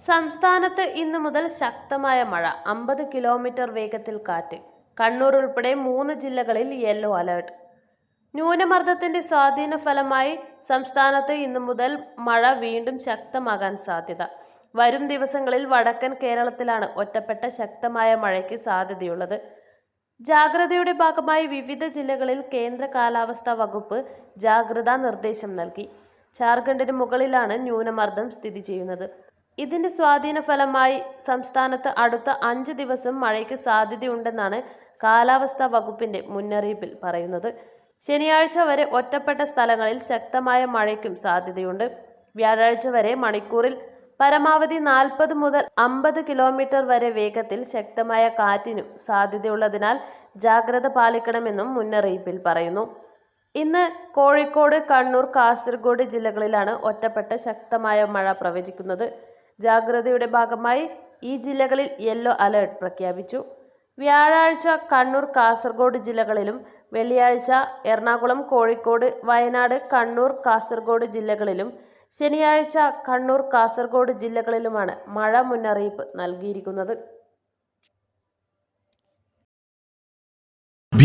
സംസ്ഥാനത്ത് ഇന്നു മുതൽ ശക്തമായ മഴ അമ്പത് കിലോമീറ്റർ വേഗത്തിൽ കാറ്റ്. കണ്ണൂർ ഉൾപ്പെടെ മൂന്ന് ജില്ലകളിൽ യെല്ലോ അലേർട്ട്. ന്യൂനമർദ്ദത്തിന്റെ സ്വാധീന ഫലമായി സംസ്ഥാനത്ത് ഇന്നു മുതൽ മഴ വീണ്ടും ശക്തമാകാൻ സാധ്യത. വരും ദിവസങ്ങളിൽ വടക്കൻ കേരളത്തിലാണ് ഒറ്റപ്പെട്ട ശക്തമായ മഴയ്ക്ക് സാധ്യതയുള്ളത്. ജാഗ്രതയുടെ ഭാഗമായി വിവിധ ജില്ലകളിൽ കേന്ദ്ര കാലാവസ്ഥാ വകുപ്പ് ജാഗ്രതാ നിർദ്ദേശം നൽകി. ജാർഖണ്ഡിന് മുകളിലാണ് ന്യൂനമർദ്ദം സ്ഥിതി ചെയ്യുന്നത്. ഇതിന്റെ സ്വാധീന ഫലമായി സംസ്ഥാനത്ത് അടുത്ത അഞ്ച് ദിവസം മഴയ്ക്ക് സാധ്യതയുണ്ടെന്നാണ് കാലാവസ്ഥാ വകുപ്പിന്റെ മുന്നറിയിപ്പിൽ പറയുന്നത്. ശനിയാഴ്ച വരെ ഒറ്റപ്പെട്ട സ്ഥലങ്ങളിൽ ശക്തമായ മഴയ്ക്കും സാധ്യതയുണ്ട്. വ്യാഴാഴ്ച വരെ മണിക്കൂറിൽ പരമാവധി നാൽപ്പത് മുതൽ അമ്പത് കിലോമീറ്റർ വരെ വേഗത്തിൽ ശക്തമായ കാറ്റിനും സാധ്യതയുള്ളതിനാൽ ജാഗ്രത പാലിക്കണമെന്നും മുന്നറിയിപ്പിൽ പറയുന്നു. ഇന്ന് കോഴിക്കോട് കണ്ണൂർ കാസർഗോഡ് ജില്ലകളിലാണ് ഒറ്റപ്പെട്ട ശക്തമായ മഴ പ്രവചിക്കുന്നത്. ജാഗ്രതയുടെ ഭാഗമായി ഈ ജില്ലകളിൽ യെല്ലോ അലേർട്ട് പ്രഖ്യാപിച്ചു. വ്യാഴാഴ്ച കണ്ണൂർ കാസർഗോഡ് ജില്ലകളിലും വെള്ളിയാഴ്ച എറണാകുളം കോഴിക്കോട് വയനാട് കണ്ണൂർ കാസർഗോഡ് ജില്ലകളിലും ശനിയാഴ്ച കണ്ണൂർ കാസർഗോഡ് ജില്ലകളിലുമാണ് മഴ മുന്നറിയിപ്പ് നൽകിയിരിക്കുന്നത്.